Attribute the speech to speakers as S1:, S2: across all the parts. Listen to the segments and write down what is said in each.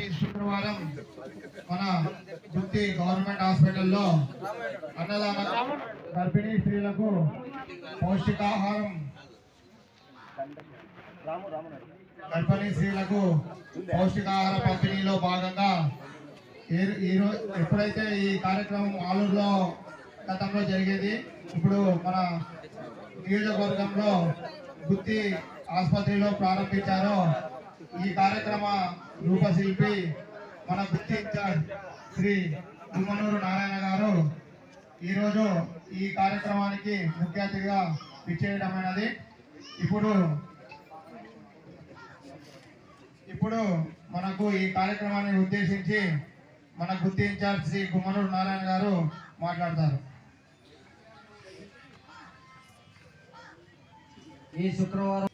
S1: ప్రతి శుక్రవారం మన గుత్తి గవర్నమెంట్ హాస్పిటల్లో అన్నదాన గర్భిణీ స్త్రీలకు పౌష్టికాహారం గర్భిణీ స్త్రీలకు పౌష్టికాహార పంపిణీలో భాగంగా ఈ- ఎప్పుడైతే ఈ కార్యక్రమం ఆలూరులో గతంలో జరిగేది ఇప్పుడు మన నియోజకవర్గంలో గుత్తి ఆసుపత్రిలో ప్రారంభించారో ఈ కార్యక్రమ రూపశిల్పి మన గుర్తి ఇన్ఛార్జ్ శ్రీ తుమ్మనూరు నారాయణ గారు ఈరోజు ఈ కార్యక్రమానికి ముఖ్య అతిథిగా విచ్చేయడమైనది ఇప్పుడు ఇప్పుడు మనకు ఈ కార్యక్రమాన్ని ఉద్దేశించి మన గుర్తి ఇన్ఛార్జ్ శ్రీ గుమ్మనూరు నారాయణ గారు మాట్లాడతారు.
S2: ఈ శుక్రవారం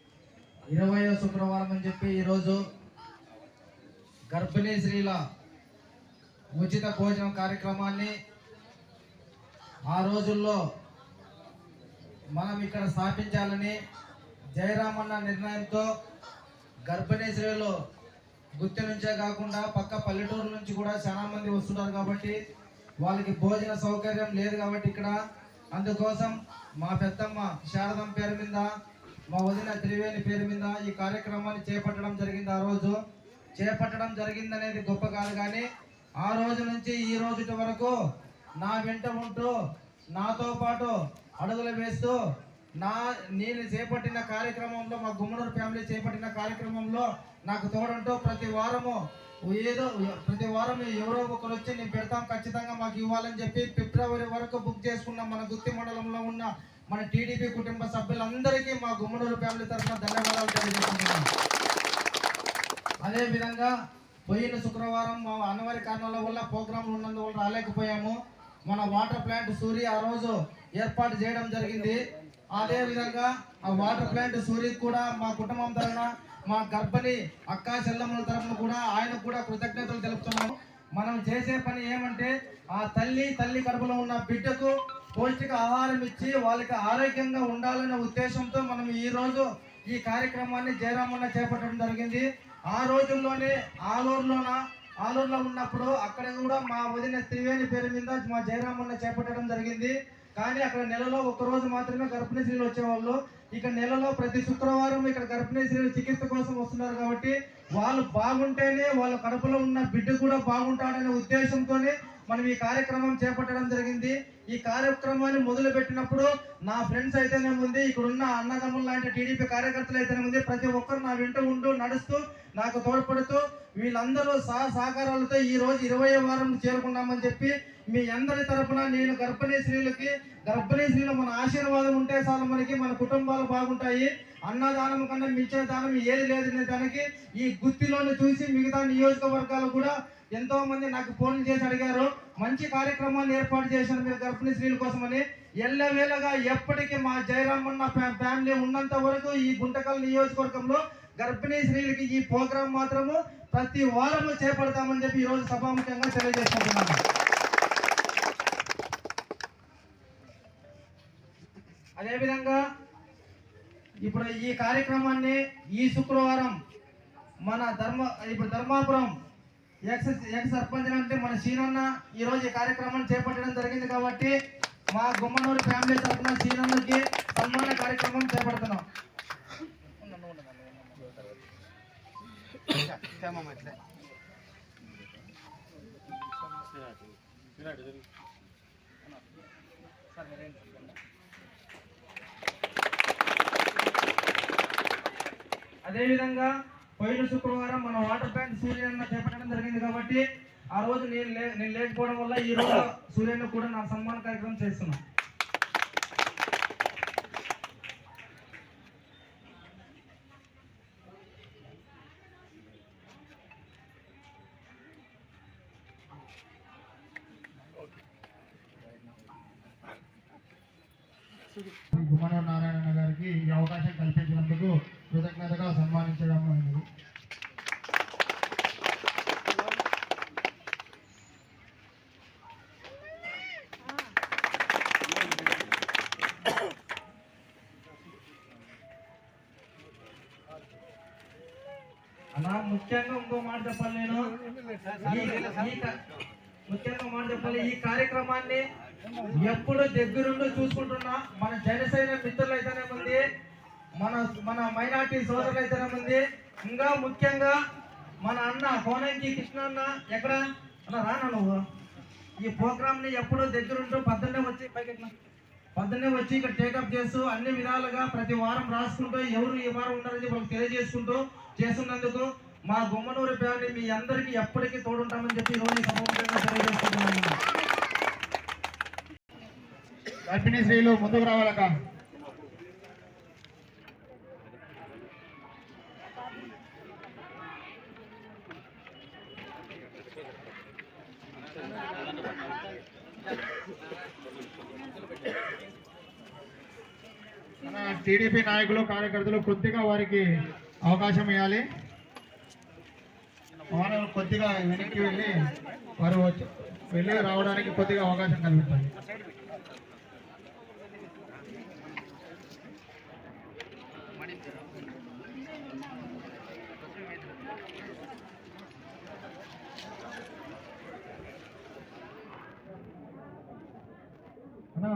S2: ఇరవై శుక్రవారం అని చెప్పి ఈరోజు గర్భిణీ స్త్రీల ఉచిత భోజనం కార్యక్రమాన్ని ఆ రోజుల్లో మనం ఇక్కడ స్థాపించాలని జయరామన్న నిర్ణయంతో గర్భిణీ స్త్రీలు గుత్తి నుంచే కాకుండా పక్క పల్లెటూరు నుంచి కూడా చాలా మంది వస్తున్నారు కాబట్టి వాళ్ళకి భోజన సౌకర్యం లేదు కాబట్టి ఇక్కడ. అందుకోసం మా పెద్దమ్మ శారదం పేరు మీద మా వదిన త్రివేణి పేరు మీద ఈ కార్యక్రమాన్ని చేపట్టడం జరిగింది. ఆ రోజు చేపట్టడం జరిగిందనేది గొప్ప కాదు కానీ ఆ రోజు నుంచి ఈ రోజు వరకు నా వెంట ఉంటూ నాతో పాటు అడుగులు వేస్తూ నా నేను చేపట్టిన కార్యక్రమంలో మా గుమ్మడూరు ఫ్యామిలీ చేపట్టిన కార్యక్రమంలో నాకు తోడంటూ ప్రతి వారము ఏదో ప్రతి వారం ఎవరో ఒకరు వచ్చి నేను పెడతాం ఖచ్చితంగా మాకు ఇవ్వాలని చెప్పి ఫిబ్రవరి వరకు బుక్ చేసుకున్న. మన గుత్తి మండలంలో ఉన్న మన టీడీపీ కుటుంబ సభ్యులందరికీ మా గుమ్మడూరు ఫ్యామిలీ తరఫున ధన్యవాదాలు తెలియజేస్తున్నాను అదే విధంగా పోయిన శుక్రవారం మా అన్నవారి కారణాల వల్ల ప్రోగ్రాంలు ఉన్నందువల్ల రాలేకపోయాము. మన వాటర్ ప్లాంట్ సూర్య ఆ రోజు ఏర్పాటు చేయడం జరిగింది. అదే విధంగా ఆ వాటర్ ప్లాంట్ సూర్యకి కూడా మా కుటుంబం తరఫున మా గర్భిణి అక్కా చెల్లమ్మల తరఫున కూడా ఆయనకు కూడా కృతజ్ఞతలు తెలుపుతున్నాము. మనం చేసే పని ఏమంటే ఆ తల్లి తల్లి కడుపులో ఉన్న బిడ్డకు పౌష్టిక ఆహారం ఇచ్చి వాళ్ళకి ఆరోగ్యంగా ఉండాలనే ఉద్దేశంతో మనం ఈ రోజు ఈ కార్యక్రమాన్ని జయరామన్న చేపట్టడం జరిగింది. ఆ రోజుల్లోనే ఆలూరులోన ఆలూరులో ఉన్నప్పుడు అక్కడ కూడా మా వదిన త్రివేణి పేరు మీద మా జయరామన్న చేపట్టడం జరిగింది. కానీ అక్కడ నెలలో ఒక రోజు మాత్రమే గర్భిణీ స్త్రీలు వచ్చేవాళ్ళు. ఇక్కడ నెలలో ప్రతి శుక్రవారం ఇక్కడ గర్భిణీ స్త్రీలు చికిత్స కోసం వస్తున్నారు కాబట్టి వాళ్ళు బాగుంటేనే వాళ్ళ కడుపులో ఉన్న బిడ్డ కూడా బాగుంటాడనే ఉద్దేశంతోనే మనం ఈ కార్యక్రమం చేపట్టడం జరిగింది. ఈ కార్యక్రమాన్ని మొదలు పెట్టినప్పుడు నా ఫ్రెండ్స్ అయితేనే ఉంది ఇక్కడ ఉన్న అన్నదమ్ములు లాంటి టీడీపీ కార్యకర్తలు అయితేనే ఉంది. ప్రతి ఒక్కరు నా వెంట ఉంటూ నడుస్తూ నాకు తోడ్పడుతూ వీళ్ళందరూ సహ సహకారాలతో ఈ రోజు ఇరవై వారం చేరుకున్నామని చెప్పి మీ అందరి తరపున నేను గర్భిణీ స్త్రీలకి గర్భిణీ స్త్రీలు మన ఆశీర్వాదం ఉంటే చాలు మనకి మన కుటుంబాలు బాగుంటాయి. అన్నదానం కన్నా మించిన దానం ఏది లేదు దానికి ఈ గుత్తిలోని చూసి మిగతా నియోజకవర్గాలు కూడా ఎంతో మంది నాకు ఫోన్లు చేసి అడిగారు మంచి కార్యక్రమాన్ని ఏర్పాటు చేశారు మీరు గర్భిణీ స్త్రీల కోసమని ఎల్లవేళగా ఎప్పటికీ మా జయరామన్న ఫ్యా- ఫ్యామిలీ ఉన్నంత వరకు ఈ గుంటకల్ నియోజకవర్గంలో గర్భిణీ స్త్రీలకి ఈ ప్రోగ్రాం మాత్రము ప్రతి వారము చేపడతామని చెప్పి ఈరోజు సభాముఖ్యంగా సభాముఖంగా తెలియజేసుకుంటున్నాను. అదేవిధంగా ఇప్పుడు ఈ కార్యక్రమాన్ని ఈ శుక్రవారం మన ధర్మ ఇప్పుడు ధర్మాపురం ఎక్స్ ఎక్స్ సర్పంచ్ అంటే మన సీనన్న ఈ రోజు ఈ కార్యక్రమాన్ని చేపట్టడం జరిగింది కాబట్టి మా గుమ్మనూరు ఫ్యామిలీ తరఫున సీనన్నకి సన్మాన కార్యక్రమం చేపడుతున్నాం. అదేవిధంగా పోయిన శుక్రవారం మన వాటర్ ప్లాంట్ సూర్యన్న చేపట్టడం జరిగింది కాబట్టి ఆ రోజు నేను నేను లేకపోవడం వల్ల ఈ రోజు సూర్యన్న కూడా నా సన్మాన కార్యక్రమం చేస్తున్నా
S1: శ్రీ గుమ్మనూరు నారాయణ గారికి ఈ అవకాశం కల్పించినందుకు కృతజ్ఞతగా సన్మానించడం
S2: అలా ముఖ్యంగా ఇంకో మాట చెప్పాలి నేను. ముఖ్యంగా మాట చెప్పాలి. ఈ కార్యక్రమాన్ని ఎప్పుడు దగ్గరుండి చూసుకుంటున్నా. మన జనసేన మిత్రులు అయితేనే ఉంది మన మన మైనార్టీ సోదరులు అయితేనే ఉంది ఇంకా ముఖ్యంగా మన అన్న కోనంకి కృష్ణ అన్న ఎక్కడ? అన్న రానా నువ్వు? ఈ ప్రోగ్రామ్ని ఎప్పుడు దగ్గరుంటూ పద్దెనిమిది వచ్చి పైకి పొద్దున్నే వచ్చి ఇక్కడ టేకప్ చేస్తూ అన్ని విధాలుగా ప్రతి వారం రాసుకుంటూ ఎవరు ఈ వారం ఉన్నారని వాళ్ళకి తెలియజేసుకుంటూ చేస్తున్నందుకు మా గుమ్మనూరు ఫ్యామిలీ మీ అందరికీ ఎప్పటికీ తోడుంటామని చెప్పి ఈరోజు రోజు ఈ
S1: గర్భిణీ స్త్రీలు ముందుకు రావాలక మన టీడీపీ నాయకులు కార్యకర్తలు కొద్దిగా వారికి అవకాశం ఇవ్వాలి. వారు కొద్దిగా వెనక్కి వెళ్ళి వారు వచ్చి వెళ్ళి రావడానికి కొద్దిగా అవకాశం కల్పించాలి అన్నా